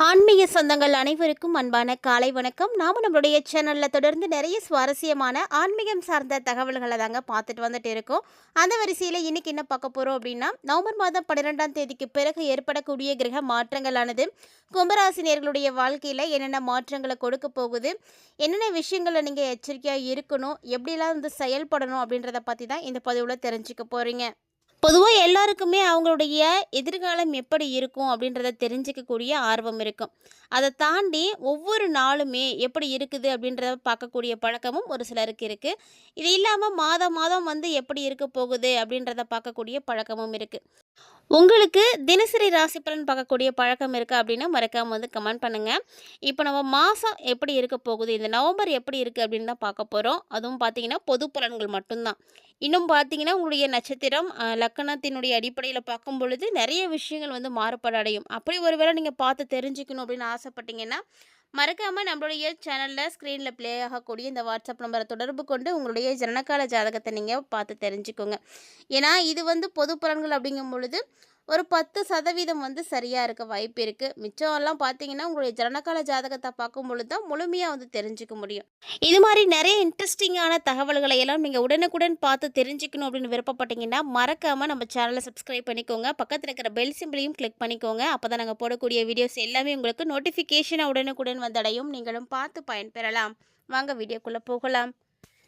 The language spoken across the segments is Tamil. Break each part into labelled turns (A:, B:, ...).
A: ஆன்மீக சொந்தங்கள் அனைவருக்கும் அன்பான காலை வணக்கம். நாம நம்மளுடைய சேனலில் தொடர்ந்து நிறைய சுவாரஸ்யமான ஆன்மீகம் சார்ந்த தகவல்களை தாங்க பார்த்துட்டு வந்துட்டு இருக்கோம். அந்த வரிசையில் இன்னைக்கு என்ன பார்க்க போகிறோம் அப்படின்னா நவம்பர் மாதம் பன்னிரெண்டாம் தேதிக்கு பிறகு ஏற்படக்கூடிய கிரக மாற்றங்களானது கும்பராசினியர்களுடைய வாழ்க்கையில் என்னென்ன மாற்றங்களை கொடுக்க போகுது என்னென்ன விஷயங்களை நீங்கள் எச்சரிக்கையாக இருக்கணும் எப்படிலாம் வந்து செயல்படணும் அப்படின்றத பற்றி தான் இந்த பதிவில் தெரிஞ்சுக்க போகிறீங்க பொதுவாக எல்லாருக்குமே அவங்களுடைய எதிர்காலம் எப்படி இருக்கும் அப்படின்றத தெரிஞ்சுக்கக்கூடிய ஆர்வம் இருக்கும். அதை தாண்டி ஒவ்வொரு நாளுமே எப்படி இருக்குது அப்படின்றத பார்க்கக்கூடிய பழக்கமும் ஒரு சிலருக்கு இருக்குது இது இல்லாமல் மாதம் மாதம் வந்து எப்படி இருக்க போகுது அப்படின்றத பார்க்கக்கூடிய பழக்கமும் இருக்குது உங்களுக்கு தினசரி ராசி பலன் பார்க்கக்கூடிய பழக்கம் இருக்குது அப்படின்னா மறக்காமல் வந்து கமெண்ட் பண்ணுங்கள் இப்போ நம்ம மாதம் எப்படி இருக்க போகுது? இந்த நவம்பர் எப்படி இருக்குது அப்படின்னு தான் பார்க்க போகிறோம் அதுவும் பார்த்தீங்கன்னா பொது பலன்கள் மட்டும்தான். இன்னும் பார்த்தீங்கன்னா உங்களுடைய நட்சத்திரம் லக்கணத்தினுடைய அடிப்படையில் பார்க்கும் பொழுது நிறைய விஷயங்கள் வந்து மாறுபாடு அடையும். அப்படி ஒருவேளை நீங்கள் பார்த்து தெரிஞ்சுக்கணும் அப்படின்னு ஆசைப்பட்டீங்கன்னா மறக்காமல் நம்மளுடைய சேனலில் ஸ்க்ரீனில் ப்ளே ஆகக்கூடிய இந்த வாட்ஸ்அப் நம்பரை தொடர்பு கொண்டு உங்களுடைய ஜனனகால ஜாதகத்தை நீங்கள் பார்த்து தெரிஞ்சுக்கோங்க. ஏன்னா இது வந்து பொது பலன்கள் அப்படிங்கும் பொழுது ஒரு பத்து சதவீதம் வந்து சரியாக இருக்க வாய்ப்பு இருக்குது மிச்சம்லாம் பார்த்தீங்கன்னா உங்களுடைய ஜனனகால ஜாதகத்தை பார்க்கும் பொழுது தான் முழுமையாக வந்து தெரிஞ்சுக்க முடியும். இது மாதிரி நிறைய இன்ட்ரெஸ்டிங்கான தகவல்களை எல்லாம் நீங்கள் உடனுக்குடன் பார்த்து தெரிஞ்சுக்கணும் அப்படின்னு விருப்பப்பட்டீங்கன்னா மறக்காமல் நம்ம சேனலை சப்ஸ்கிரைப் பண்ணிக்கோங்க. பக்கத்தில் இருக்கிற பெல் சிம்பிளையும் கிளிக் பண்ணிக்கோங்க. அப்போ தான் நாங்கள் போடக்கூடிய வீடியோஸ் எல்லாமே உங்களுக்கு நோட்டிஃபிகேஷனாக உடனுக்குடன் வந்தடையும் நீங்களும் பார்த்து பயன்பெறலாம். வாங்க வீடியோக்குள்ளே போகலாம்.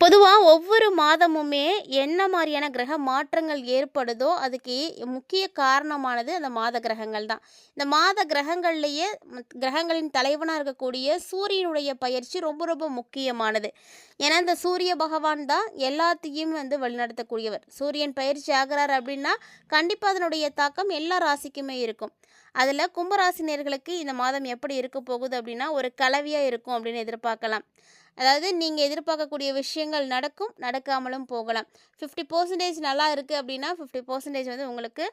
A: பொதுவாக ஒவ்வொரு மாதமுமே என்ன மாதிரியான கிரக மாற்றங்கள் ஏற்படுதோ அதுக்கு முக்கிய காரணமானது அந்த மாத கிரகங்கள் தான். இந்த மாத கிரகங்கள்லேயே மத்- கிரகங்களின் தலைவனாக இருக்கக்கூடிய சூரியனுடைய பயிற்சி ரொம்ப ரொம்ப முக்கியமானது. ஏன்னா இந்த சூரிய பகவான் தான் எல்லாத்தையும் வந்து வழிநடத்தக்கூடியவர். சூரியன் பயிற்சி ஆகிறார் அப்படின்னா கண்டிப்பாக அதனுடைய தாக்கம் எல்லா ராசிக்குமே இருக்கும். அதில் கும்பராசினியர்களுக்கு இந்த மாதம் எப்படி இருக்க போகுது அப்படின்னா ஒரு கலவையாக இருக்கும் அப்படின்னு எதிர்பார்க்கலாம். அதாவது நீங்கள் எதிர்பார்க்கக்கூடிய விஷயங்கள் நடக்கும் நடக்காமலும் போகலாம். ஃபிஃப்டி பர்சன்டேஜ் நல்லா இருக்குது அப்படின்னா ஃபிஃப்டி பர்சன்டேஜ் வந்து உங்களுக்கு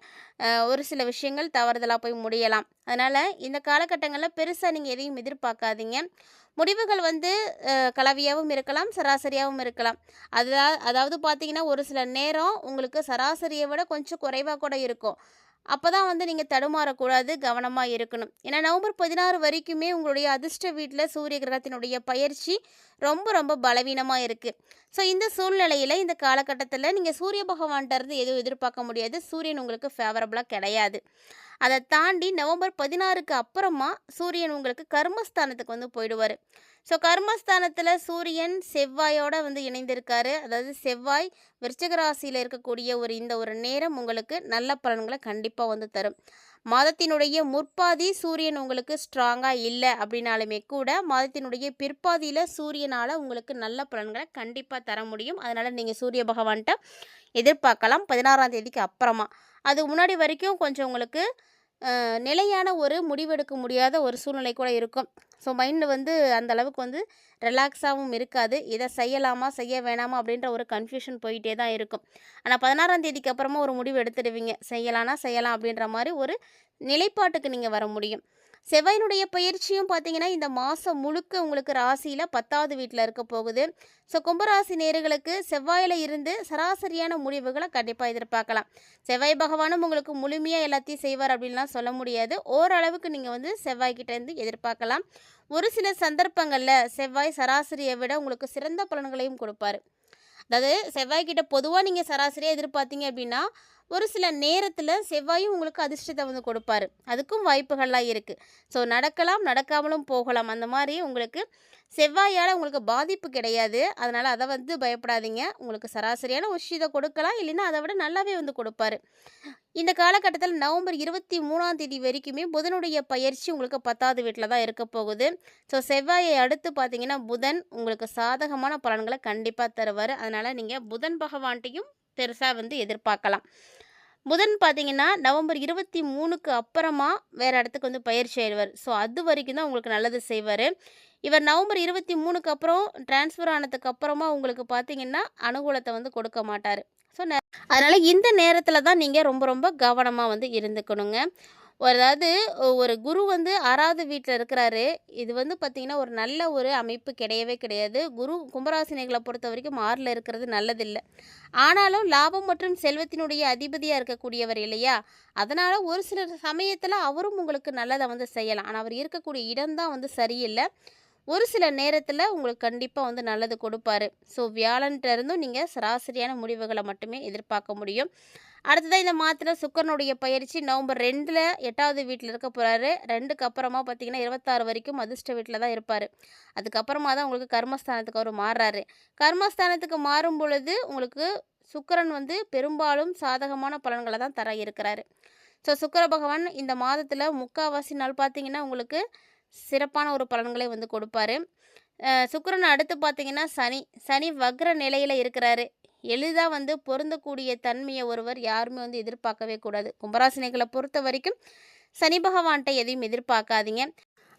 A: ஒரு சில விஷயங்கள் தவறுதலாக போய் முடியலாம். அதனால் இந்த காலகட்டங்களில் பெருசாக நீங்கள் எதையும் எதிர்பார்க்காதீங்க. முடிவுகள் வந்து கலவையாகவும் இருக்கலாம் சராசரியாகவும் இருக்கலாம். அதா அதாவது பார்த்தீங்கன்னா ஒரு சில நேரம் உங்களுக்கு சராசரியை விட கொஞ்சம் குறைவாக கூட இருக்கும். அப்போ தான் வந்து நீங்கள் தடுமாறக்கூடாது கவனமாக இருக்கணும். ஏன்னா நவம்பர் பதினாறு வரைக்குமே உங்களுடைய அதிர்ஷ்ட வீட்டில் சூரிய கிரகத்தினுடைய பயிற்சி ரொம்ப ரொம்ப பலவீனமாக இருக்குது ஸோ இந்த சூழ்நிலையில் இந்த காலகட்டத்தில் நீங்கள் சூரிய பகவான்கிட்ட இருந்து எதுவும் எதிர்பார்க்க முடியாது. சூரியன் உங்களுக்கு ஃபேவரபுளாக கிடையாது. அதை தாண்டி நவம்பர் பதினாறுக்கு அப்புறமா சூரியன் உங்களுக்கு கர்மஸ்தானத்துக்கு வந்து போயிடுவார். ஸோ கர்மஸ்தானத்தில் சூரியன் செவ்வாயோட வந்து இணைந்திருக்காரு. அதாவது செவ்வாய் விருச்சகராசியில் இருக்கக்கூடிய ஒரு இந்த ஒரு நேரம் உங்களுக்கு நல்ல பலன்களை கண்டிப்பாக வந்து தரும். மாதத்தினுடைய முற்பாதி சூரியன் உங்களுக்கு ஸ்ட்ராங்காக இல்லை அப்படின்னாலுமே கூட மாதத்தினுடைய பிற்பாதியில் சூரியனால் உங்களுக்கு நல்ல பலன்களை கண்டிப்பாக தர முடியும். அதனால் நீங்கள் சூரிய பகவான்கிட்ட எதிர்பார்க்கலாம். பதினாறாம் தேதிக்கு அப்புறமா. அது முன்னாடி வரைக்கும் கொஞ்சம் உங்களுக்கு நிலையான ஒரு முடிவெடுக்க முடியாத ஒரு சூழ்நிலை கூட இருக்கும். ஸோ மைண்டு வந்து அந்த அளவுக்கு வந்து ரிலாக்ஸாகவும் இருக்காது. இதை செய்யலாமா செய்ய வேணாமா அப்படின்ற ஒரு கன்ஃபியூஷன் போயிட்டே தான் இருக்கும். ஆனால் பதினாறாம் தேதிக்கு அப்புறமா ஒரு முடிவு எடுத்துடுவீங்க. செய்யலானா செய்யலாம் அப்படின்ற மாதிரி ஒரு நிலைப்பாட்டுக்கு நீங்கள் வர முடியும். செவ்வாயினுடைய பயிற்சியும் பார்த்தீங்கன்னா இந்த மாதம் முழுக்க உங்களுக்கு ராசியில் பத்தாவது வீட்டில் இருக்க போகுது. ஸோ கும்பராசி நேர்களுக்கு செவ்வாயில் இருந்து சராசரியான முடிவுகளை கண்டிப்பாக எதிர்பார்க்கலாம். செவ்வாய் பகவானும் உங்களுக்கு முழுமையாக எல்லாத்தையும் செய்வார் அப்படின்லாம் சொல்ல முடியாது. ஓரளவுக்கு நீங்கள் வந்து செவ்வாய்கிட்டேருந்து எதிர்பார்க்கலாம். ஒரு சில சந்தர்ப்பங்களில் செவ்வாய் சராசரியை விட உங்களுக்கு சிறந்த பலன்களையும் கொடுப்பாரு. அதாவது செவ்வாய்க்கிட்ட பொதுவாக நீங்கள் சராசரியாக எதிர்பார்த்தீங்க அப்படின்னா ஒரு சில நேரத்தில் செவ்வாயும் உங்களுக்கு அதிர்ஷ்டத்தை வந்து கொடுப்பாரு. அதுக்கும் வாய்ப்புகள்லாம் இருக்குது ஸோ நடக்கலாம் நடக்காமலும் போகலாம். அந்த மாதிரி உங்களுக்கு செவ்வாயால் உங்களுக்கு பாதிப்பு கிடையாது. அதனால் அதை வந்து பயப்படாதீங்க. உங்களுக்கு சராசரியான உஷிதை கொடுக்கலாம். இல்லைன்னா அதை விட நல்லாவே வந்து கொடுப்பாரு. இந்த காலகட்டத்தில் நவம்பர் இருபத்தி மூணாம் தேதி வரைக்குமே புதனுடைய பயிற்சி உங்களுக்கு பத்தாவது வீட்டில் தான் இருக்க போகுது. ஸோ செவ்வாயை அடுத்து பார்த்தீங்கன்னா புதன் உங்களுக்கு சாதகமான பலன்களை கண்டிப்பாக தருவார். அதனால் நீங்கள் புதன் பகவான்கிட்டையும் பெருசாக வந்து எதிர்பார்க்கலாம். புதன் பார்த்தீங்கன்னா நவம்பர் இருபத்தி மூணுக்கு அப்புறமா வேறு இடத்துக்கு வந்து பயிற்சி ஆயிடுவார். ஸோ அது வரைக்கும் தான் உங்களுக்கு நல்லது செய்வார். இவர் நவம்பர் இருபத்தி மூணுக்கு அப்புறம் டிரான்ஸ்ஃபர் ஆனதுக்கு அப்புறமா உங்களுக்கு பார்த்தீங்கன்னா அனுகூலத்தை வந்து கொடுக்க மாட்டார். ஸோ அதனால் இந்த நேரத்தில் தான் நீங்கள் ரொம்ப ரொம்ப கவனமாக வந்து இருந்துக்கணுங்க. ஒரு அதாவது ஒரு குரு வந்து ஆறாவது வீட்டில் இருக்கிறாரு. இது வந்து பார்த்திங்கன்னா ஒரு நல்ல ஒரு அமைப்பு கிடையவே கிடையாது. குரு கும்பராசினிகளை பொறுத்த வரைக்கும் ஆறில் இருக்கிறது நல்லதில்லை ஆனாலும் லாபம் மற்றும் செல்வத்தினுடைய அதிபதியாக இருக்கக்கூடியவர் இல்லையா? அதனால் ஒரு சில சமயத்தில் அவரும் உங்களுக்கு நல்லதை வந்து செய்யலாம். ஆனால் அவர் இருக்கக்கூடிய இடம் தான் வந்து சரியில்லை ஒரு சில நேரத்தில் உங்களுக்கு கண்டிப்பாக வந்து நல்லது கொடுப்பாரு. ஸோ வியாழன்ட்ட இருந்தும் நீங்கள் சராசரியான முடிவுகளை மட்டுமே எதிர்பார்க்க முடியும். அடுத்ததாக இந்த மாதத்தில் சுக்கிரனுடைய பயிற்சி நவம்பர் ரெண்டில் எட்டாவது வீட்டில் இருக்க போகிறாரு ரெண்டுக்கு அப்புறமா பார்த்தீங்கன்னா, 26 வரைக்கும் அதிர்ஷ்ட வீட்டில் தான் இருப்பார் அதுக்கப்புறமா தான் உங்களுக்கு கர்மஸ்தானத்துக்கு அவர் மாறுறாரு. கர்மஸ்தானத்துக்கு மாறும் பொழுது உங்களுக்கு சுக்கிரன் வந்து பெரும்பாலும் சாதகமான பலன்களை தான் தர இருக்கிறாரு. ஸோ சுக்கர பகவான் இந்த மாதத்தில் முக்காவாசி நாள் பார்த்தீங்கன்னா, உங்களுக்கு சிறப்பான ஒரு பலன்களை வந்து கொடுப்பாரு. சுக்கரன் அடுத்து பார்த்தீங்கன்னா சனி. சனி வக்ர நிலையில் இருக்கிறாரு. எளிதாக வந்து பொருந்தக்கூடிய தன்மையை ஒருவர் யாருமே வந்து எதிர்பார்க்கவே கூடாது. கும்பராசனைகளை பொறுத்த வரைக்கும் சனி பகவான்கிட்ட எதையும் எதிர்பார்க்காதீங்க.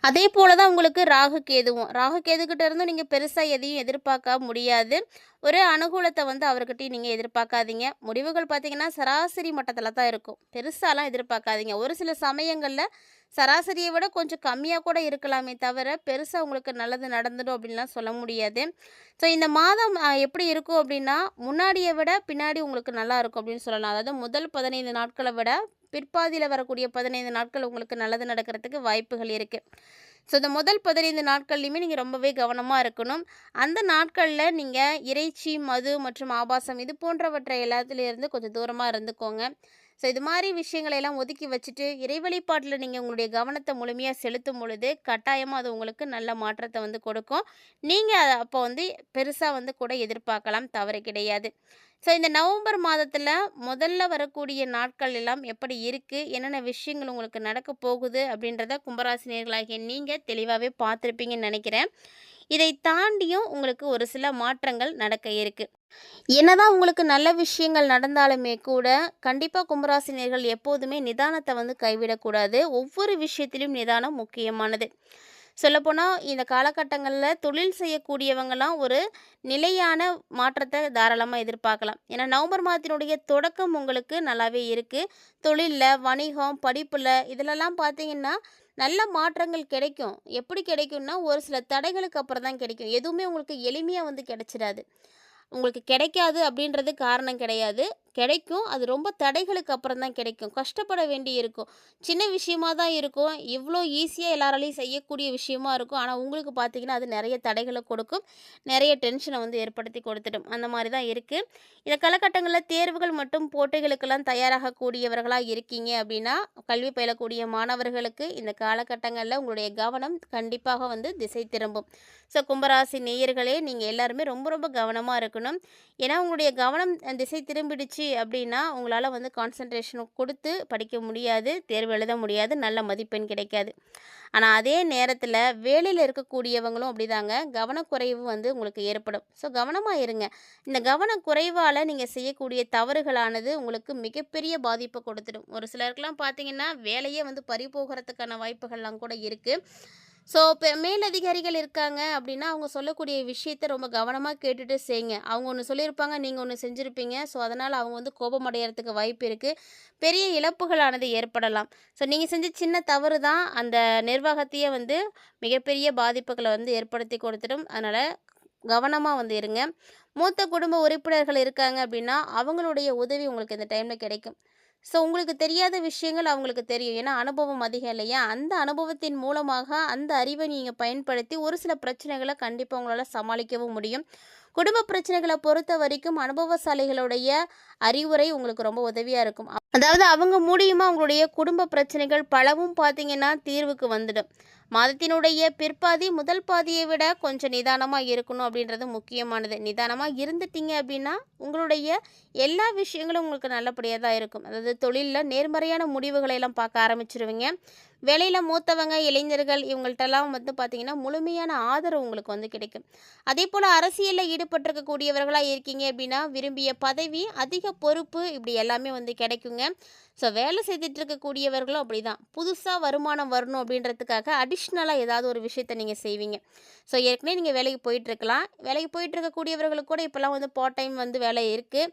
A: அதே போல தான் உங்களுக்கு ராகு, கேதுவும். ராகு, கேதுக்கிட்ட இருந்தும் நீங்கள் பெருசாக எதையும் எதிர்பார்க்க முடியாது. ஒரு அனுகூலத்தை வந்து அவர்கிட்டையும் நீங்கள் எதிர்பார்க்காதீங்க. முடிவுகள் பார்த்தீங்கன்னா, சராசரி மட்டத்தில் தான் இருக்கும். பெருசாலாம் எதிர்பார்க்காதீங்க. ஒரு சில சமயங்களில் சராசரியை விட கொஞ்சம் கம்மியாக கூட இருக்கலாமே தவிர, பெருசாக உங்களுக்கு நல்லது நடந்துடும் அப்படின்லாம் சொல்ல முடியாது. ஸோ இந்த மாதம் எப்படி இருக்கும் அப்படின்னா, முன்னாடியை விட பின்னாடி உங்களுக்கு நல்லா இருக்கும் அப்படின்னு சொல்லலாம். அதாவது முதல் பதினைந்து நாட்களை விட பிற்பாதியில் வரக்கூடிய 15 நாட்கள் உங்களுக்கு நல்லது நடக்கிறதுக்கு வாய்ப்புகள் இருக்குது ஸோ இந்த முதல் பதினைந்து நாட்கள்லையுமே நீங்கள் ரொம்பவே கவனமாக இருக்கணும். அந்த நாட்களில் நீங்கள் இறைச்சி, மது மற்றும் ஆபாசம் இது போன்றவற்றை எல்லாத்துலேருந்து கொஞ்சம் தூரமாக இருந்துக்கோங்க. ஸோ இது மாதிரி விஷயங்களை எல்லாம் ஒதுக்கி வச்சுட்டு, இறைவழிபாட்டில் நீங்கள் உங்களுடைய கவனத்தை முழுமையாக செலுத்தும் பொழுது, கட்டாயமாக அது உங்களுக்கு நல்ல மாற்றத்தை வந்து கொடுக்கும். நீங்கள் அத அப்போ வந்து பெருசாக வந்து கூட எதிர்பார்க்கலாம். தவறு கிடையாது. ஸோ இந்த நவம்பர் மாதத்தில் முதல்ல வரக்கூடிய நாட்கள் எல்லாம் எப்படி இருக்குது என்னென்ன விஷயங்கள் உங்களுக்கு நடக்க போகுது? அப்படின்றத கும்பராசினியர்களாகிய நீங்கள் தெளிவாகவே பார்த்துருப்பீங்கன்னு நினைக்கிறேன் இதை தாண்டியும் உங்களுக்கு ஒரு சில மாற்றங்கள் நடக்க இருக்குது என்னதான் உங்களுக்கு நல்ல விஷயங்கள் நடந்தாலுமே கூட, கண்டிப்பாக கும்பராசினியர்கள் எப்போதுமே நிதானத்தை வந்து கைவிடக்கூடாது. ஒவ்வொரு விஷயத்திலும் நிதானம் முக்கியமானது. சொல்லப்போனால் இந்த காலகட்டங்களில் தொழில் செய்யக்கூடியவங்கலாம் ஒரு நிலையான மாற்றத்தை தாராளமாக எதிர்பார்க்கலாம். ஏன்னா, நவம்பர் மாதத்தினுடைய தொடக்கம் உங்களுக்கு நல்லாவே இருக்குது தொழிலில் வணிகம், படிப்பில் இதிலெல்லாம் பார்த்தீங்கன்னா, நல்ல மாற்றங்கள் கிடைக்கும். எப்படி கிடைக்கும்னா, ஒரு சில தடைகளுக்கு அப்புறம் தான் கிடைக்கும். எதுவுமே உங்களுக்கு எளிமையாக வந்து கிடைச்சிடாது. உங்களுக்கு கிடைக்காது அப்படின்றது காரணம் கிடையாது. கிடைக்கும். அது ரொம்ப தடைகளுக்கு அப்புறம் தான் கிடைக்கும். கஷ்டப்பட வேண்டி இருக்கும். சின்ன விஷயமா தான் இருக்கும். இவ்வளோ ஈஸியாக எல்லாராலையும் செய்யக்கூடிய விஷயமா இருக்கும். ஆனால் உங்களுக்கு பார்த்தீங்கன்னா, அது நிறைய தடைகளை கொடுக்கும். நிறைய டென்ஷனை வந்து ஏற்படுத்தி கொடுத்துடும். அந்த மாதிரி தான் இருக்குது இந்த காலகட்டங்களில் தேர்வுகள் மற்றும் போட்டிகளுக்கெல்லாம் தயாராகக்கூடியவர்களாக இருக்கீங்க அப்படின்னா, கல்வி பயிலக்கூடிய மாணவர்களுக்கு இந்த காலகட்டங்களில் உங்களுடைய கவனம் கண்டிப்பாக வந்து திசை திரும்பும். ஸோ கும்பராசி நேயர்களே, நீங்கள் எல்லாருமே ரொம்ப ரொம்ப கவனமாக இருக்கணும். ஏன்னா, உங்களுடைய கவனம் திசை திரும்பிடுச்சு அப்படின்னா, உங்களால் வந்து கான்சன்ட்ரேஷன் கொடுத்து படிக்க முடியாது. தேர்வு எழுத முடியாது. நல்ல மதிப்பெண் கிடைக்காது. ஆனால் அதே நேரத்தில் வேலையில் இருக்கக்கூடியவங்களும் அப்படிதாங்க. கவனக்குறைவு வந்து உங்களுக்கு ஏற்படும். ஸோ கவனமாக இருங்க. இந்த கவனக்குறைவால் நீங்கள் செய்யக்கூடிய தவறுகளானது உங்களுக்கு மிகப்பெரிய பாதிப்பை கொடுத்துடும். ஒரு சிலருக்கெலாம் பார்த்தீங்கன்னா, வேலையே வந்து பறிபோகறதுக்கான வாய்ப்புகள்லாம் கூட இருக்குது ஸோ இப்போ மேலதிகாரிகள் இருக்காங்க அப்படின்னா, அவங்க சொல்லக்கூடிய விஷயத்த ரொம்ப கவனமாக கேட்டுட்டு செய்யுங்க. அவங்க ஒன்று சொல்லியிருப்பாங்க. நீங்கள் ஒன்று செஞ்சுருப்பீங்க ஸோ அதனால் அவங்க வந்து கோபமடைகிறதுக்கு வாய்ப்பு இருக்குது பெரிய இழப்புகளானது ஏற்படலாம். ஸோ நீங்கள் செஞ்ச சின்ன தவறு தான் அந்த நிர்வாகத்தையே வந்து மிகப்பெரிய பாதிப்புகளை வந்து ஏற்படுத்தி கொடுத்துடும். அதனால் கவனமாக வந்து இருங்க. மூத்த குடும்ப உறுப்பினர்கள் இருக்காங்க அப்படின்னா, அவங்களுடைய உதவி உங்களுக்கு இந்த டைமில் கிடைக்கும். ஸோ உங்களுக்கு தெரியாத விஷயங்கள் அவங்களுக்கு தெரியும். ஏன்னா, அனுபவம் அதிகம் இல்லையா? அந்த அனுபவத்தின் மூலமாக அந்த அறிவை நீங்கள் பயன்படுத்தி ஒரு சில பிரச்சனைகளை கண்டிப்பாக உங்களால் சமாளிக்கவும் முடியும். குடும்ப பிரச்சனைகளை பொறுத்த வரைக்கும் அனுபவசாலிகளுடைய அறிவுரை உங்களுக்கு ரொம்ப உதவியாக இருக்கும். அதாவது அவங்க மூலியமாக உங்களுடைய குடும்ப பிரச்சனைகள் பலவும் பார்த்தீங்கன்னா, தீர்வுக்கு வந்துடும். மாதத்தினுடைய பிற்பாதி முதல் பாதியை விட கொஞ்சம் நிதானமாக இருக்கணும் அப்படின்றது முக்கியமானது. நிதானமாக இருந்துட்டீங்க அப்படின்னா, உங்களுடைய எல்லா விஷயங்களும் உங்களுக்கு நல்லபடியாக தான் இருக்கும். அதாவது தொழிலில் நேர்மறையான முடிவுகளை எல்லாம் பார்க்க ஆரம்பிச்சிருவீங்க வேலையில் மூத்தவங்க, இளைஞர்கள் இவங்கள்ட்டெல்லாம் வந்து பார்த்திங்கன்னா முழுமையான ஆதரவு உங்களுக்கு வந்து கிடைக்கும். அதே போல் அரசியலில் ஈடுபட்டிருக்கக்கூடியவர்களாக இருக்கீங்க அப்படின்னா, விரும்பிய பதவி, அதிக பொறுப்பு இப்படி எல்லாமே வந்து கிடைக்குங்க. ஸோ வேலை செய்துட்டு இருக்கக்கூடியவர்களும் அப்படிதான். புதுசாக வருமானம் வரணும் அப்படின்றதுக்காக அடிஷ்னலாக ஏதாவது ஒரு விஷயத்த நீங்கள் செய்வீங்க. ஸோ ஏற்கனவே நீங்கள் வேலைக்கு போயிட்டுருக்கலாம். வேலைக்கு போயிட்டு இருக்கக்கூடியவர்களுக்கு கூட இப்போலாம் வந்து பார்ட் டைம் வந்து வேலை இருக்குது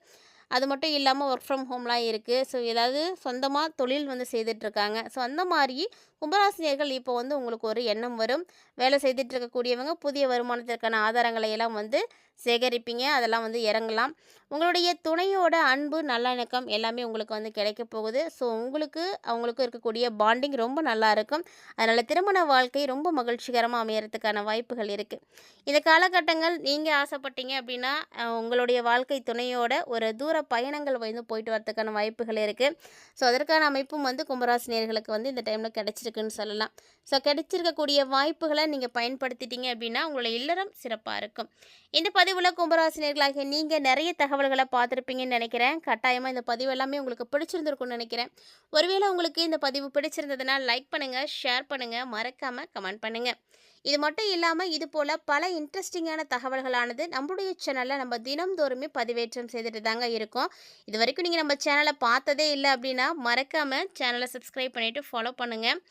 A: அது மட்டும் இல்லாமல் ஒர்க் ஃப்ரம் ஹோம்லாம் இருக்குது ஸோ ஏதாவது சொந்தமாக தொழில் வந்து செய்துட்ருக்காங்க ஸோ அந்த மாதிரி கும்பராசினியர்கள் இப்போ வந்து உங்களுக்கு ஒரு எண்ணம் வரும். வேலை செய்துட்டு இருக்கக்கூடியவங்க புதிய வருமானத்திற்கான ஆதாரங்களை எல்லாம் வந்து சேகரிப்பீங்க. அதெல்லாம் வந்து இறங்கலாம். உங்களுடைய துணையோட அன்பு நல்லிணக்கம் எல்லாமே உங்களுக்கு வந்து கிடைக்க போகுது. ஸோ உங்களுக்கு அவங்களுக்கும் இருக்கக்கூடிய பாண்டிங் ரொம்ப நல்லா இருக்கும். அதனால் திருமண வாழ்க்கை ரொம்ப மகிழ்ச்சிகரமாக அமையறதுக்கான வாய்ப்புகள் இருக்குது இந்த காலகட்டங்கள் நீங்கள் ஆசைப்பட்டீங்க அப்படின்னா உங்களுடைய வாழ்க்கை துணையோட ஒரு தூர பயணங்கள் வந்து போயிட்டு வரதுக்கான வாய்ப்புகள் இருக்குது ஸோ அதற்கான அமைப்பும் வந்து கும்பராசினியர்களுக்கு வந்து இந்த டைமில் கிடச்சிருக்கு. கிடைச்சிருக்குன்னு சொல்லலாம். ஸோ கிடைச்சிருக்கக்கூடிய வாய்ப்புகளை நீங்கள் பயன்படுத்திட்டீங்க அப்படின்னா உங்களை இல்லறம் சிறப்பாக இருக்கும். இந்த பதிவில் கும்பராசினியர்களாக நீங்கள் நிறைய தகவல்களை பார்த்துருப்பீங்கன்னு நினைக்கிறேன். கட்டாயமாக இந்த பதிவு எல்லாமே உங்களுக்கு பிடிச்சிருந்துருக்குன்னு நினைக்கிறேன். ஒருவேளை உங்களுக்கு இந்த பதிவு பிடிச்சிருந்ததுன்னா லைக் பண்ணுங்கள் ஷேர் பண்ணுங்கள் மறக்காமல் கமெண்ட் பண்ணுங்கள் இது மட்டும் இல்லாமல் இது போல் பல இன்ட்ரெஸ்டிங்கான தகவல்களானது நம்மளுடைய சேனலில் நம்ம தினம்தோறுமே பதிவேற்றம் செய்துட்டு தாங்க இருக்கோம். இது வரைக்கும் நீங்கள் நம்ம சேனலை பார்த்ததே இல்லை அப்படின்னா மறக்காமல் சேனலை சப்ஸ்கிரைப் பண்ணிவிட்டு ஃபாலோ பண்ணுங்கள்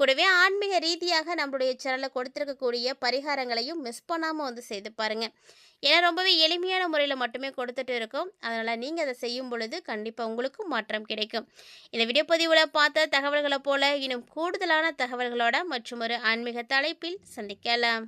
A: கூடவே ஆன்மீக ரீதியாக நம்மளுடைய சேனலில் கொடுத்துருக்கக்கூடிய பரிகாரங்களையும் மிஸ் பண்ணாமல் வந்து செய்து பாருங்கள் ஏன்னா ரொம்பவே எளிமையான முறையில் மட்டுமே கொடுத்துட்டு இருக்கோம். அதனால் நீங்கள் அதை செய்யும் பொழுது கண்டிப்பாக உங்களுக்கும் மாற்றம் கிடைக்கும். இந்த வீடியோ பதிவில் பார்த்த தகவல்களை போல இன்னும் கூடுதலான தகவல்களோட மற்றும் ஒரு ஆன்மீக தலைப்பில் சந்திக்கலாம்.